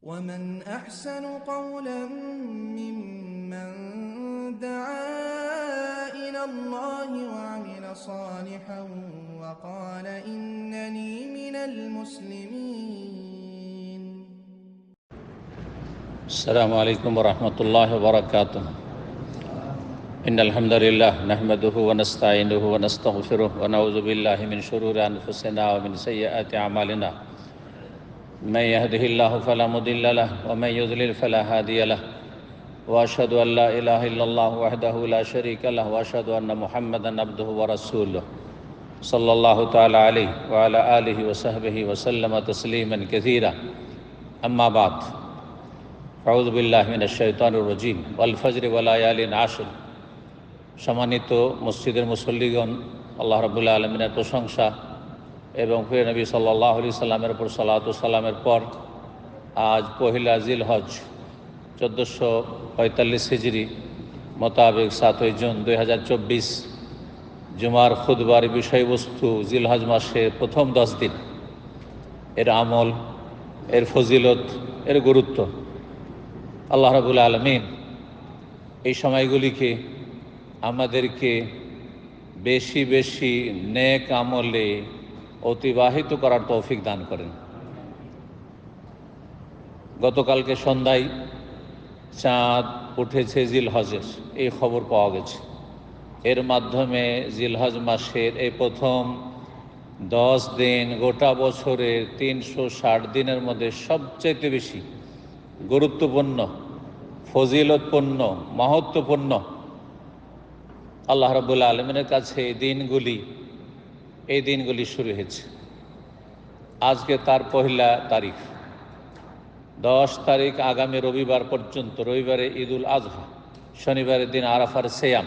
ومن أحسن قولا ممن دعا إلى الله وعمل صالحا وقال إنني من المسلمين. السلام عليكم ورحمة الله وبركاته. إن الحمد لله نحمده ونستعينه ونستغفره ونعوذ بالله من شرور أنفسنا ومن سيئات أعمالنا. من يهده الله فلا مضل له ومن يضلل فلا هادي له. وأشهد أن لا إله إلا الله وحده لا شريك له وأشهد أن محمدا عبده ورسوله. صلى الله تعالى عليه وعلى آله وصحبه وسلم تسليما كثيرا. أما بعد أعوذ بالله من الشيطان الرجيم. والفجر وليال عشر. সম্মানিত মসজিদের মুসল্লিগণ আল্লাহ রাব্বুল আলমিনের প্রশংসা এবং ফির নবী সাল্লাহ আলি সাল্লামের উপর সাল্লাত সাল্লামের পর আজ পহিলা জিল হজ চোদ্দোশো পঁয়তাল্লিশ হিজড়ি মোতাবেক সাতই জুন দুই হাজার চব্বিশ জুমার খুদবার বিষয়বস্তু জিল হজ মাসের প্রথম দশ দিন। এর আমল, এর ফজিলত, এর গুরুত্ব। আল্লাহ রাবুল আলমিন এই সময়গুলিকে আমাদেরকে বেশি বেশি নেক আমলে অতিবাহিত করার তৌফিক দান করেন। গতকালকে সন্ধ্যায় চাঁদ উঠেছে জিলহজের, এই খবর পাওয়া গেছে। এর মাধ্যমে জিলহজ মাসের এই প্রথম দশ দিন গোটা বছরের তিনশো ষাট দিনের মধ্যে সবচেয়ে বেশি গুরুত্বপূর্ণ, ফজিলতপূর্ণ, মহত্বপূর্ণ আল্লাহ রবুল্লা আলমিনের কাছে এই দিনগুলি এই দিনগুলি শুরু হয়েছে। আজকে তার পহিলা তারিখ। দশ তারিখ আগামী রবিবার পর্যন্ত, রবিবারে ঈদুল আজহা, শনিবারের দিন আরাফার সেয়াম।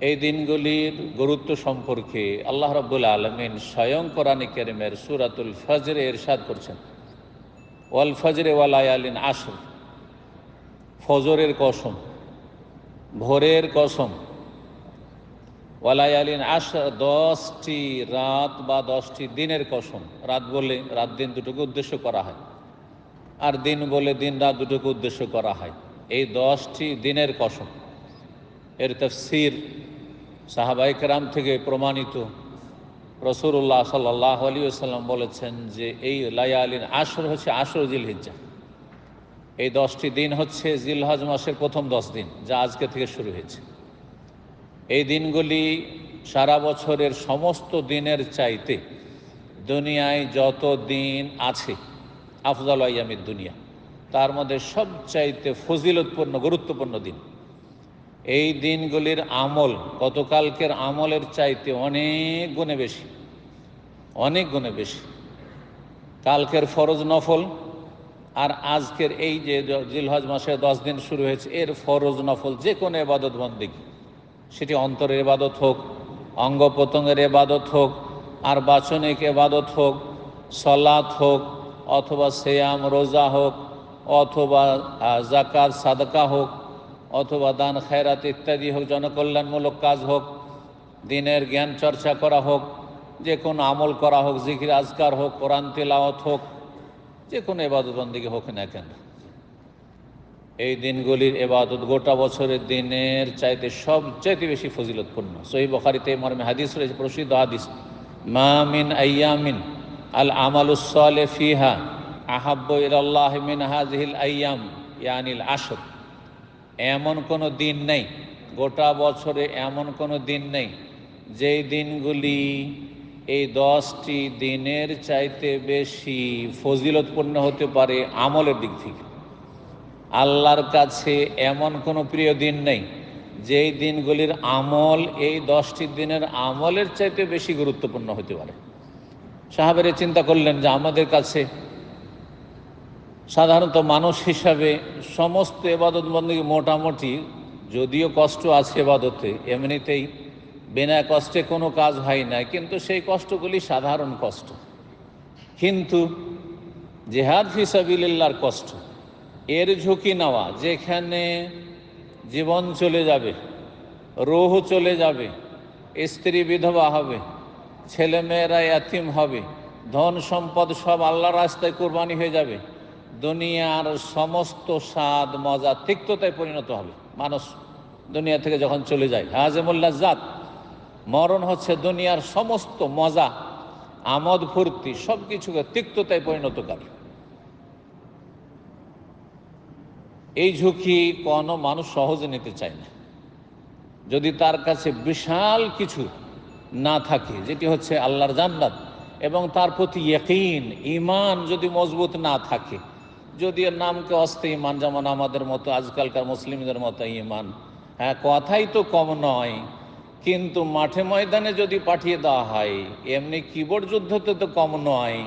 এই দিনগুলির গুরুত্ব সম্পর্কে আল্লাহ রব্বুল আলমিন স্বয়ং কোরআন কেরিমের সুরাতুল ফজরে এরশাদ করছেন। ওয়াল ফজরে ওয়াল ওয়ালায়ালিন আসর, ফজরের কসম, ভোরের কসম ওয়ালায়ালিন আস দশটি রাত বা দশটি দিনের কসম। রাত বলে রাত দিন দুটোকে উদ্দেশ্য করা হয়, আর দিন বলে দিন রাত দুটোকে উদ্দেশ্য করা হয়। এই দশটি দিনের কসম। এর তফসির সাহাবাইকরাম থেকে প্রমাণিত। রসুল্লাহ সাল্লাহ আলী সাল্লাম বলেছেন যে এই লায়ালিন আসর হচ্ছে আসর জিল হিজ্জা এই দশটি দিন হচ্ছে জিলহজ মাসের প্রথম দশ দিন, যা আজকে থেকে শুরু হয়েছে। এই দিনগুলি সারা বছরের সমস্ত দিনের চাইতে দুনিয়ায় যত দিন আছে, আফজাল আয়ামির দুনিয়া, তার মধ্যে সবচাইতে ফজিলতপূর্ণ, গুরুত্বপূর্ণ দিন। এই দিনগুলির আমল, গতকালকের আমলের চাইতে অনেক গুণে বেশি, অনেক গুণে বেশি। কালকের ফরজ নফল আর আজকের এই যে জিলহজ মাসে দশ দিন শুরু হয়েছে, এর ফরজ নফল যে কোনো এবাদত বন্দিগি সেটি অন্তরের এবাদত হোক অঙ্গ প্রত্যঙ্গের এবাদত হোক, আর বাচনিক এবাদত হোক সলাৎ হোক, অথবা সেয়াম, রোজা হোক, অথবা জাকাত সাদকা হোক, অথবা দান, খায়রাত ইত্যাদি হোক, জনকল্যাণমূলক কাজ হোক, দিনের জ্ঞান চর্চা করা হোক যে কোনো আমল করা হোক, জিকির, আজকার হোক, কোরআন তেলাওয়াত হোক যে কোনো এবাদতবন্দিকে হোক না কেন। এই দিনগুলির এবাদত গোটা বছরের দিনের চাইতে সবচাইতে বেশি ফজিলতপূর্ণ। সহি বখারিতে মর্মে হাদিস রয়েছে, প্রসিদ্ধ হাদিস। মা মিন আয়ামিন আল আমালুসলে ফিহা আহাব্ব ইল্লাহ মিন হাজহিল আয়াম ইয়ানিল আসর এমন কোনো দিন নেই, গোটা বছরে এমন কোনো দিন নেই, যেই দিনগুলি এই দশটি দিনের চাইতে বেশি ফজিলতপূর্ণ হতে পারে আমলের দিক থেকে। আল্লাহর কাছে এমন কোনো প্রিয় দিন নেই, যেই দিনগুলির আমল এই দশটি দিনের আমলের চাইতে বেশি গুরুত্বপূর্ণ হতে পারে। সাহাবেরে চিন্তা করলেন যে আমাদের কাছে সাধারণত মানুষ হিসাবে সমস্ত এবাদত বন্দী মোটামুটি যদিও কষ্ট আছে এবাদতে, এমনিতেই বিনা কষ্টে কোনো কাজ হয় না কিন্তু সেই কষ্টগুলি সাধারণ কষ্ট। কিন্তু জেহাদ ফিসাবিল্লার কষ্ট। এর ঝুঁকি নেওয়া, যেখানে জীবন চলে যাবে, রোহ চলে যাবে, স্ত্রী বিধবা হবে, ছেলেমেয়েরা এতিম হবে, ধন সম্পদ সব আল্লাহ রাস্তায় কোরবানি হয়ে যাবে, দুনিয়ার সমস্ত স্বাদ, মজা তিক্ততায় পরিণত হবে। মানুষ দুনিয়া থেকে যখন চলে যায়, হাজেমুল্লাহ জাত, মরণ হচ্ছে দুনিয়ার সমস্ত মজা, আমোদ, ফুর্তি সব কিছুকে তিক্ততায় পরিণত করে। এই ঝুঁকি কোনো মানুষ সহজে নিতে চায় না। যদি তার কাছে বিশাল কিছু না থাকে, যেটি হচ্ছে আল্লাহর জান্নাত, এবং তার প্রতি ইয়কিন ইমান যদি মজবুত না থাকে, যদি এর নামকে অস্তে ইমান যেমন আমাদের মতো, আজকালকার মুসলিমদের মতো ইমান হ্যাঁ কথাই তো কম নয়, কিন্তু মাঠে ময়দানে যদি পাঠিয়ে দেওয়া হয়, এমনি কিবোর্ড যুদ্ধতে তো কম নয়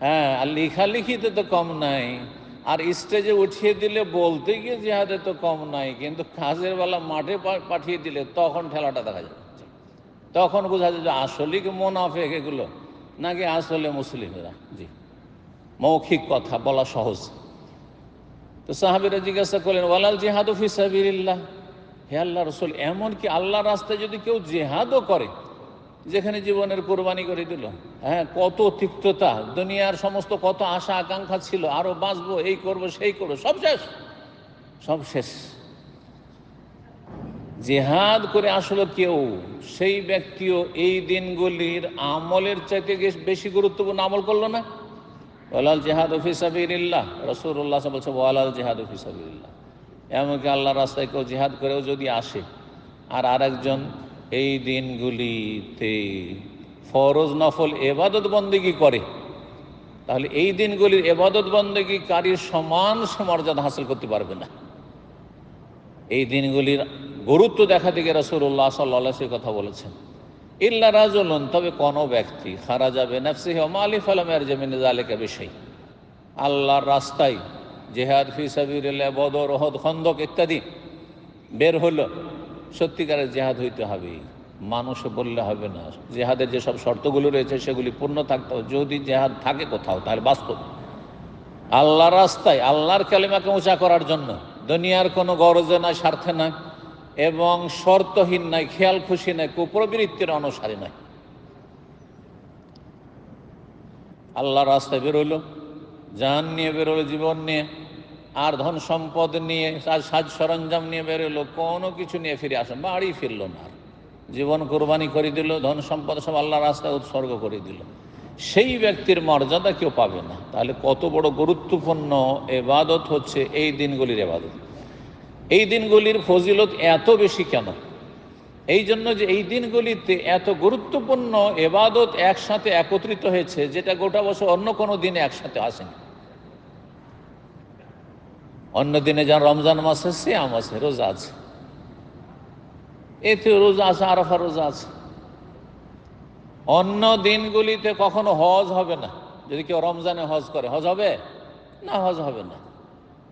হ্যাঁ আর লেখালেখিতে তো কম নাই আর স্টেজে উঠিয়ে দিলে বলতে গিয়ে জেহাদে তো কম নাই, কিন্তু কাজের বেলা মাঠে পাঠিয়ে দিলে তখন ঠেলাটা দেখা যাচ্ছে তখন বোঝা যায় যে আসলে কি মোনাফেক এগুলো, নাকি আসলে মুসলিমেরা? জি। মৌখিক কথা, বলা সহজ। তো সাহাবিরা জিজ্ঞাসা করলেন, ওয়ালাল জিহাদ ফিসাবিল্লাহ হে আল্লাহ রসুল, এমনকি আল্লাহ রাস্তায় যদি কেউ জেহাদও করে যেখানে জীবনের কোরবানি করে দিল। হ্যাঁ কত তিক্ততা, দুনিয়ার সমস্ত কত আশা, আকাঙ্ক্ষা ছিল। আরও বাঁচবো, এই করব, সেই করব, সব শেষ। সব শেষ। জেহাদ করে আসলে কেউ, সেই ব্যক্তিও এই দিনগুলির আমলের চাইতে বেশি গুরুত্বপূর্ণ আমল করল না। ওয়ালাল জেহাদ ফিসাবিল্লাহ রসুল্লাহ বলছে ওয়ালাল জেহাদ ফিসাবিল্লাহ এমনকি আল্লাহ রাস্তায় কেউ জেহাদ করেও যদি আসে, আর আরেকজন এই দিনগুলিতে ফরজ নফল এবাদত বন্দেগি করে। তাহলে এই দিনগুলির এবাদত বন্দেগীকারীর সমান মর্যাদা হাসিল করতে পারবে না। এই দিনগুলির গুরুত্ব দেখা দিকে রসুল্লাহ সাল্লাহ সে কথা বলেছেন। ইল্লা রাজলন, তবে কোনো ব্যক্তি খারা যাবে জালেকা বিষয় আল্লাহর রাস্তায় জেহাদ ফি সাবিরিল্লাহ বদর ওহদ খন্দক ইত্যাদি বের হলো। সত্যিকারের জেহাদ হইতে হবে। মানুষ বললে হবে না। জেহাদের যেসব শর্তগুলো রয়েছে, সেগুলি পূর্ণ থাকতে হবে। যদি জেহাদ থাকে কোথাও, তাহলে বাস্তব। আল্লাহর রাস্তায়, আল্লাহর কালিমাকে উঁচা করার জন্য। দুনিয়ার কোনো গরজে নাই, স্বার্থে নাই, এবং শর্তহীন নাই খেয়াল খুশি নাই, কুপ্রবৃত্তির অনুসারী নাই। আল্লাহর রাস্তায় বেরোলো যান নিয়ে বেরোলো জীবন নিয়ে। আর ধন সম্পদ নিয়ে সাজ সরঞ্জাম নিয়ে বেরোলো কোনো কিছু নিয়ে ফিরে আসেন, বাড়ি ফিরলো না। জীবন কোরবানি করে দিল, ধন সম্পদ সব আল্লাহ রাস্তায় উৎসর্গ করে দিল। সেই ব্যক্তির মর্যাদা কেউ পাবে না। তাহলে কত বড় গুরুত্বপূর্ণ এবাদত হচ্ছে এই দিনগুলির এবাদত। এই দিনগুলির ফজিলত এত বেশি কেন? এই জন্য যে এই দিনগুলিতে এত গুরুত্বপূর্ণ এবাদত একসাথে একত্রিত হয়েছে, যেটা গোটা বছর অন্য কোনো দিনে একসাথে আসেনি। অন্য দিনে যেন রমজান মাসে শ্যাম আছে, রোজা আছে। এতে রোজা আছে আরাফা রোজা আছে। অন্য দিনগুলিতে কখনো হজ হবে না। যদি কেউ রমজানে হজ করে, হজ হবে? না, হজ হবে না।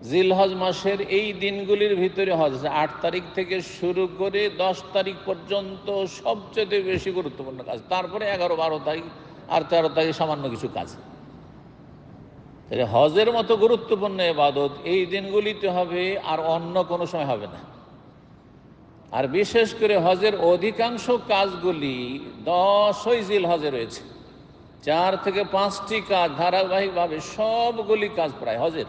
জিল হজ মাসের এই দিনগুলির ভিতরে হজ আছে। আট তারিখ থেকে শুরু করে দশ তারিখ পর্যন্ত সবচেয়ে বেশি গুরুত্বপূর্ণ কাজ। তারপরে এগারো, বারো তারিখ আর তেরো তারিখ সামান্য কিছু কাজ। হজের মতো গুরুত্বপূর্ণ এবাদত এই দিনগুলিতে হবে আর অন্য কোনো সময় হবে না। আর বিশেষ করে হজের অধিকাংশ কাজগুলি দশই জিল হজে রয়েছে। চার থেকে পাঁচটি কাজ ধারাবাহিকভাবে সবগুলি কাজ প্রায় হজের।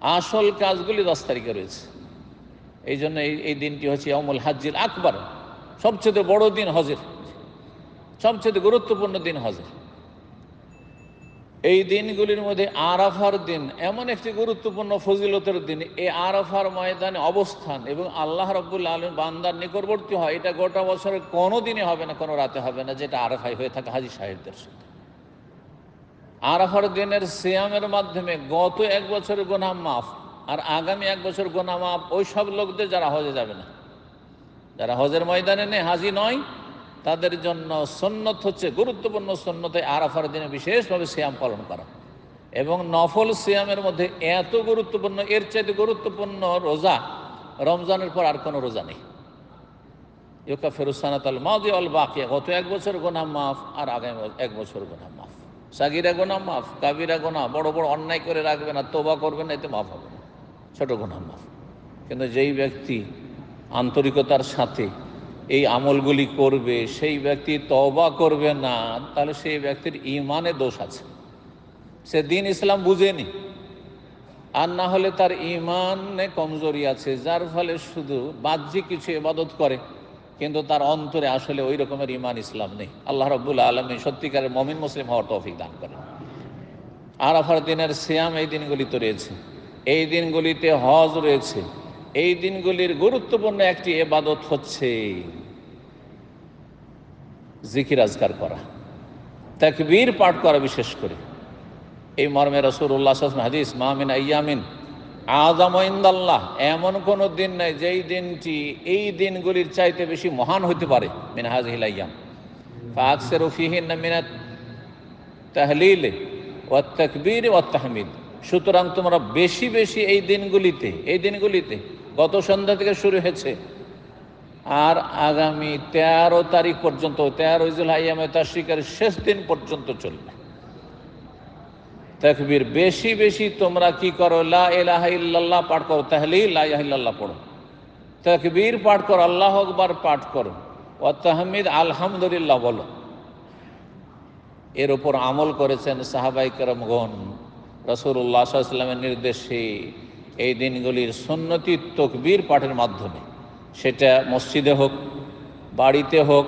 আসল কাজগুলি দশ তারিখে রয়েছে। এই জন্য এই এই দিনটি হচ্ছে অমল হাজির আকবর, সবচেয়ে বড় দিন হজের, সবচেয়ে গুরুত্বপূর্ণ দিন হজের। এই দিনগুলির মধ্যে আরাফার দিন এমন একটি গুরুত্বপূর্ণ ফজিলতের দিন। এই আরাফার ময়দানে অবস্থান এবং আল্লাহ রব্বুল্লা আলম বান্দার নিকটবর্তী হয়, এটা গোটা বছরের কোনো দিনে হবে না, কোনো রাতে হবে না, যেটা আরাফাই হয়ে থাকে হাজি সাহেবদের সাথে। আরাফার দিনের সিয়ামের মাধ্যমে গত এক বছরের গোনা মাফ আর আগামী এক বছর গোনা মাফ ওই সব লোকদের, যারা হজে যাবে না। যারা হজের ময়দানে নেই, হাজি নয় তাদের জন্য সন্ন্যত হচ্ছে, গুরুত্বপূর্ণ সন্ন্যতে আরাফার দিনে বিশেষভাবে সিয়াম পালন করা। এবং নফল সিয়ামের মধ্যে এত গুরুত্বপূর্ণ, এর চাইতে গুরুত্বপূর্ণ রোজা, রমজানের পর আর কোনো রোজা নেই। ইউকা ফেরুসানাত আল মাদি অল বাকিয়া, গত এক বছর গোনা মাফ আর আগামী এক বছর গোনা মাফ। সাগিরা গোনা মাফ, কাবিরা গোনা, বড় বড় অন্যায় করে রাখবে না, তোবা করবে না, এতে মাফ হবে না। ছোট গোনা মাফ। কিন্তু যেই ব্যক্তি আন্তরিকতার সাথে এই আমলগুলি করবে, সেই ব্যক্তি তবা করবে না, তাহলে সেই ব্যক্তির ইমানে দোষ আছে। সে দিন ইসলাম বুঝেনি। আর না হলে তার ইমানে কমজোরি আছে, যার ফলে শুধু বাহ্যিক কিছু ইবাদত করে, কিন্তু তার অন্তরে আসলে ওই রকমের ইমান ইসলাম নেই। আল্লাহ রব্বুল আলমী সত্যিকারের মমিন মুসলিম হওয়ার তৌফিক দান করেন। আরাফার দিনের সিয়াম এই দিনগুলিতে রয়েছে। এই দিনগুলিতে হজ রয়েছে। এই দিনগুলির গুরুত্বপূর্ণ একটি এবাদত হচ্ছে জিকির আজকার করা, তাকবীর পাঠ করা বিশেষ করে। এই মর্মে রসুল্লাহ হাদিস মাহমিন আয়ামিন আজম ইন্দাল্লাহ এমন কোনো দিন নাই যেই দিনটি এই দিনগুলির চাইতে বেশি মহান হইতে পারে মিনহাজ হিলাইয়াম ফাকসের মিনাত তাহলিল ও তকবীর ও সুতরাং তোমরা বেশি বেশি এই দিনগুলিতে এই দিনগুলিতে গত সন্ধ্যা থেকে শুরু হয়েছে। আর আগামী তেরো তারিখ পর্যন্ত, তেরো ইজুল হাইয়ামে তাশরিকের শেষ দিন পর্যন্ত চলবে। তকবীর বেশি বেশি তোমরা কি করো? লা পাঠ করো। তাহলেই লা ইলাহা ইল্লাল্লাহ পড়ো। তকবীর পাঠ করো, আল্লাহ আকবার পাঠ করো। ও তাহমিদ আলহামদুলিল্লাহ বলো। এর ওপর আমল করেছেন সাহাবাই করমগণ। রসুল্লাহ সাল্লামের নির্দেশে এই দিনগুলির সুন্নতি তকবীর পাঠের মাধ্যমে। সেটা মসজিদে হোক, বাড়িতে হোক,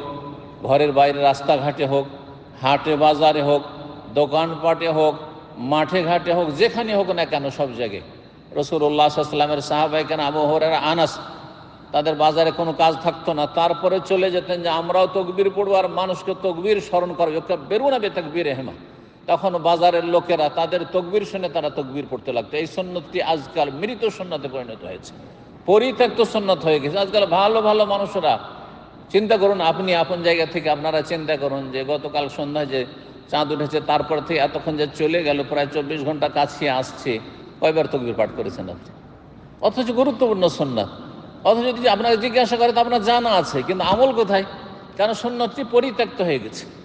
ঘরের বাইরে রাস্তাঘাটে হোক, হাটে, বাজারে হোক, দোকানপাটে হোক, মাঠে ঘাটে হোক, যেখানে হোক না কেন সব জায়গায়। রসুল্লাহ সাল্লামের সাহাবাই কেন আবহরের আনাস, তাদের বাজারে কোনো কাজ থাকতো না। তারপরে চলে যেতেন যে আমরাও তকবির পড়ব আর মানুষকে তকবির স্মরণ করবে বেরো না বে তকবির হেমা তখন বাজারের লোকেরা তাদের তকবির শুনে তারা তকবির পড়তে লাগতো। এই সন্ন্যতটি আজকাল মৃত সন্ন্যতে পরিণত হয়েছে। পরিত্যক্ত সন্ন্যত হয়ে গেছে। আজকাল ভালো ভালো মানুষরা চিন্তা করুন, আপনি আপন জায়গা থেকে আপনারা চিন্তা করুন যে গতকাল সন্ধ্যায় যে চাঁদ উঠেছে, তারপর থেকে এতক্ষণ যে চলে গেল, প্রায় চব্বিশ ঘণ্টা কাছিয়ে আসছে, কয়বার তকবির পাঠ করেছেন আপনি? অথচ গুরুত্বপূর্ণ সন্ন্যাত অথচ যদি আপনাকে জিজ্ঞাসা করে, তো আপনার জানা আছে, কিন্তু আমল কোথায়? কারণ সন্ন্যতটি পরিত্যক্ত হয়ে গেছে।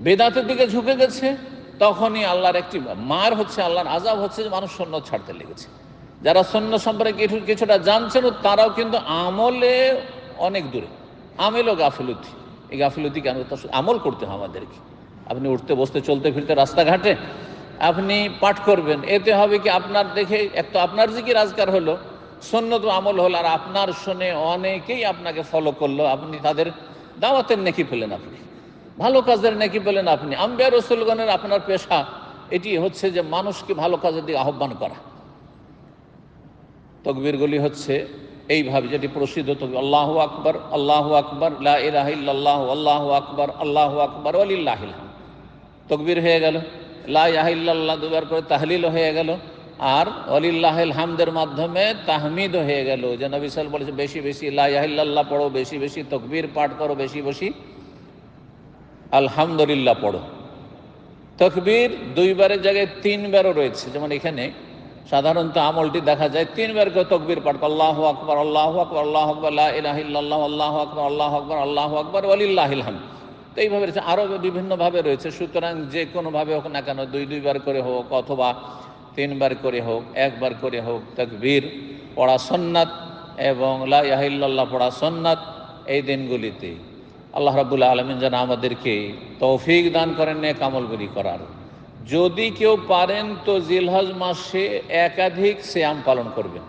বেদাতের দিকে ঝুঁকে গেছে, তখনই আল্লাহর একটি মার হচ্ছে, আল্লাহর আজাব হচ্ছে যে মানুষ সৈন্য ছাড়তে লেগেছে। যারা সৈন্য সম্পর্কে কিছু, কিছুটা জানছেন, তারাও কিন্তু আমলে অনেক দূরে। আমেলও গাফিলতি। এই গাফিলতি কেন? আমল করতে হয় আমাদেরকে। আপনি উঠতে, বসতে, চলতে, ফিরতে, রাস্তাঘাটে আপনি পাঠ করবেন। এতে হবে কি আপনার দেখে এক তো আপনার জিকির রাজগার হলো সন্ন্যত আমল হলো, আর আপনার শুনে অনেকেই আপনাকে ফলো করল। আপনি তাদের দাওয়াতের নেকি পেলেন আপনি। ভালো কাজের নাকি বলেন আপনি? আম্বিয়া রসুলগণের আপনার পেশা এটি হচ্ছে যে মানুষকে ভালো কাজের দিকে আহ্বান করা। তকবিরগুলি হচ্ছে এইভাবে যেটি প্রসিদ্ধ তকবি আল্লাহ আকবর আল্লাহ আকবর লাহ আল্লাহ আকবর আল্লাহ আকবর আলিল্লাহ তকবির হয়ে গেল লাহিল্লাহ দুবার করে তাহলিল হয়ে গেল, আর অলিল্লাহ হামদের মাধ্যমে তাহমিদ হয়ে গেল। যে নবী সাল বলেছে, বেশি বেশি লাহিল্লাহ পড়ো, বেশি বেশি তকবির পাঠ করো, বেশি বেশি আলহামদুলিল্লাহ পড়ো। তকবীর দুইবারের জায়গায় তিনবারও রয়েছে। যেমন এখানে সাধারণত আমলটি দেখা যায়, তিনবার করে তকবির পাঠ আল্লাহ আকবর আল্লাহ আকবর আল্লাহ আকবর আল্লাহ আল্লাহ আকবর আল্লাহ আকবর আল্লাহ আকবর আলিল্লাহিলহাম তো এইভাবে রয়েছে। আরও বিভিন্নভাবে রয়েছে। সুতরাং যে কোনোভাবে হোক না কেন, দুই দুইবার করে হোক অথবা তিনবার করে হোক, একবার করে হোক তকবীর পড়া সন্ন্যাত এবং লাহিল্লাহ পড়া সন্ন্যাত এই দিনগুলিতে। আল্লাহ রাবুল্লাহ আলমিন যেন আমাদেরকে তৌফিক দান করেন, নেক আমলগুলি করার। যদি কেউ পারেন তো জিলহজ মাসে একাধিক শ্যাম পালন করবেন।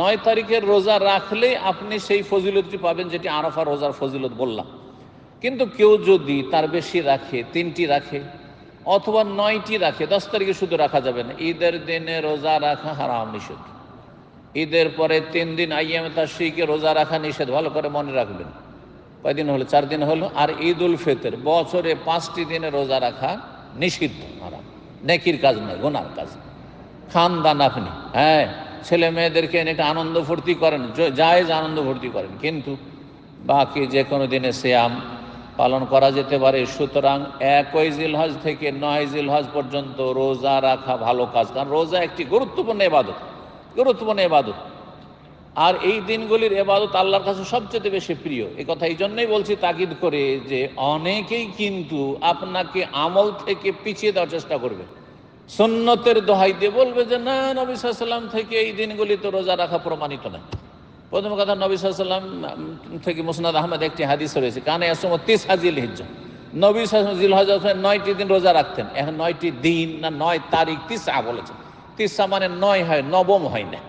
নয় তারিখের রোজা রাখলে আপনি সেই ফজিলতটি পাবেন যেটি আরফা রোজার ফজিলত বললাম। কিন্তু কেউ যদি তার বেশি রাখে, তিনটি রাখে, অথবা নয়টি রাখে, দশ তারিখে শুধু রাখা যাবে না, ঈদের দিনে রোজা রাখা হারাম নিষেধ। ঈদের পরে তিন দিন আইয়াম তার রোজা রাখা নিষেধ, ভালো করে মনে রাখবেন। কয়দিন হলো? চার দিন হলো। আর ঈদ উল ফিতর, বছরে পাঁচটি দিনে রোজা রাখা নিষিদ্ধ। হারাম। নেকির কাজ নয়, গোনার কাজ খান দান আপনি হ্যাঁ? ছেলে মেয়েদেরকে এনে একটা আনন্দ ফুর্তি করেন জায়েজ আনন্দ ফুর্তি করেন। কিন্তু বাকি যে কোনো দিনে শ্যাম পালন করা যেতে পারে। সুতরাং একই জিলহজ থেকে নয় জিলহজ পর্যন্ত রোজা রাখা ভালো কাজ। কারণ রোজা একটি গুরুত্বপূর্ণ এবাদত গুরুত্বপূর্ণ এবাদত আর এই দিনগুলির এবাদত আল্লাহর কাছে সবচেয়ে বেশি প্রিয়। এ কথা এই জন্যই বলছি তাকিদ করে যে অনেকেই কিন্তু আপনাকে আমল থেকে পিছিয়ে দেওয়ার চেষ্টা করবে। সন্ন্যতের দোহাই দিয়ে বলবে যে, না, নবী সাল্লাম থেকে এই দিনগুলি তো রোজা রাখা প্রমাণিত না প্রথম কথা, নবী সাল্লাম থেকে মুসনাদ আহমেদ একটি হাদিস রয়েছে, কানে আসম তিস হাজিল হিজ নবী জিল নয়টি দিন রোজা রাখতেন। এখন নয়টি দিন না নয় তারিখ তিসা বলেছেন তিসা মানে নয় হয়, নবম হয় না।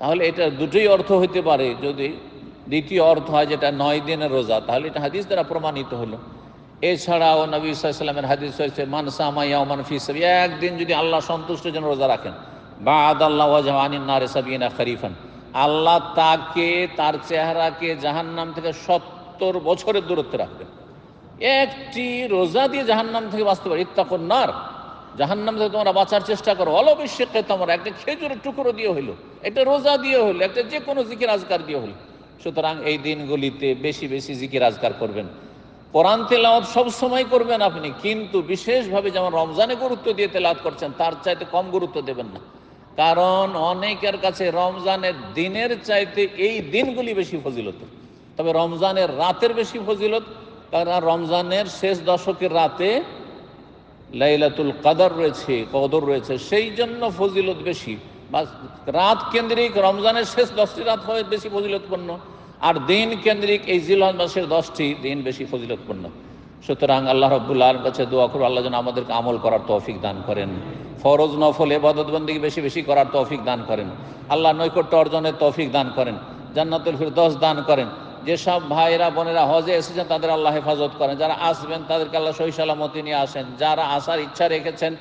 তাহলে এটা দুটোই অর্থ হইতে পারে। যদি দ্বিতীয় অর্থ হয় যেটা নয় দিনের রোজা, তাহলে এটা হাদিস দ্বারা প্রমাণিত হলো। এছাড়াও নবী সাল্লামের হাদিস হয়েছে মানসামা ইয়ামান ফিসব একদিন যদি আল্লাহ সন্তুষ্ট যেন রোজা রাখেন। বা আদ আল্লাহ নারে সাবিনা খরিফান। আল্লাহ তাকে, তার চেহারাকে জাহান্নাম থেকে সত্তর বছরের দূরত্বে রাখবেন। একটি রোজা দিয়ে জাহান্নাম থেকে বাঁচতে পারে। ইত্তাকুন নার। জাহান্নাম থেকে তোমরা বাঁচার চেষ্টা করো। অলবিশ্যে তোমরা একটা খেজুরের টুকরো দিয়ে হইল, একটা রোজা দিয়ে হইল, একটা যে কোনো জিকির আজকার দিয়ে হইল। সুতরাং এই দিনগুলিতে বেশি বেশি জিকির আজকার করবেন। কোরআন তেলাওয়াত সব সময় করবেন আপনি, কিন্তু বিশেষভাবে যেমন রমজানে গুরুত্ব দিয়ে তেলাওয়াত করছেন, তার চাইতে কম গুরুত্ব দেবেন না। কারণ অনেকের কাছে রমজানের দিনের চাইতে এই দিনগুলি বেশি ফজিলত। তবে রমজানের রাতের বেশি ফজিলত, কারণ রমজানের শেষ দশকের রাতে লাইলাতুল কাদার রয়েছে, কদর রয়েছে, সেই জন্য ফজিলত বেশি। বা রাত কেন্দ্রিক রমজানের শেষ দশটি রাত হয় বেশি ফজিলতপূর্ণ। আর দিন কেন্দ্রিক এই জিলহজ মাসের দশটি দিন বেশি ফজিলতপূর্ণ। সুতরাং আল্লাহ আলম কাছে দোয়া করব আল্লাহ যেন আমাদেরকে আমল করার তৌফিক দান করেন। ফরজ নফল এবাদতবন্দি বেশি বেশি করার তৌফিক দান করেন। আল্লাহ নৈকট্য অর্জনের তৌফিক দান করেন। জান্নাতুল ফিরদৌস দান করেন। যেসব ভাইরা বোনেরা হজে এসেছেন, তাদের আল্লাহ হেফাজত করেন। যারা আসবেন, তাদেরকে আল্লাহ সহি সালামতি নিয়ে আসেন। যারা আসার ইচ্ছা রেখেছেন,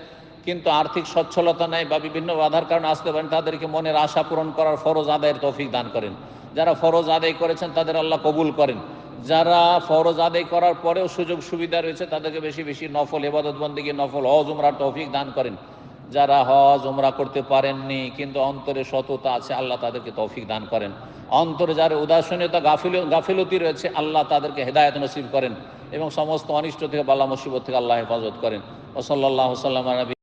কিন্তু আর্থিক সচ্ছলতা নেই বা বিভিন্ন বাধার কারণে আসতে পারেন, তাদেরকে মনের আশা পূরণ করার ফরজ আদায়ের তৌফিক দান করেন। যারা ফরজ আদায় করেছেন, তাদের আল্লাহ কবুল করেন। যারা ফরজ আদায় করার পরেও সুযোগ সুবিধা রয়েছে, তাদেরকে বেশি বেশি নফল এবাদত বন্দিকে নফল, হজ, উমরার তৌফিক দান করেন। যারা হজ, উমরা করতে পারেননি, কিন্তু অন্তরে সততা আছে, আল্লাহ তাদেরকে তৌফিক দান করেন। অন্তরে যারা উদাসীনতা, গাফিল গাফিলতি রয়েছে, আল্লাহ তাদেরকে হেদায়ত নসিব করেন এবং সমস্ত অনিষ্ট থেকে বাল্লা মুসিবত থেকে আল্লাহ হেফাজত করেন। ওসল্লাহ সাল্লাম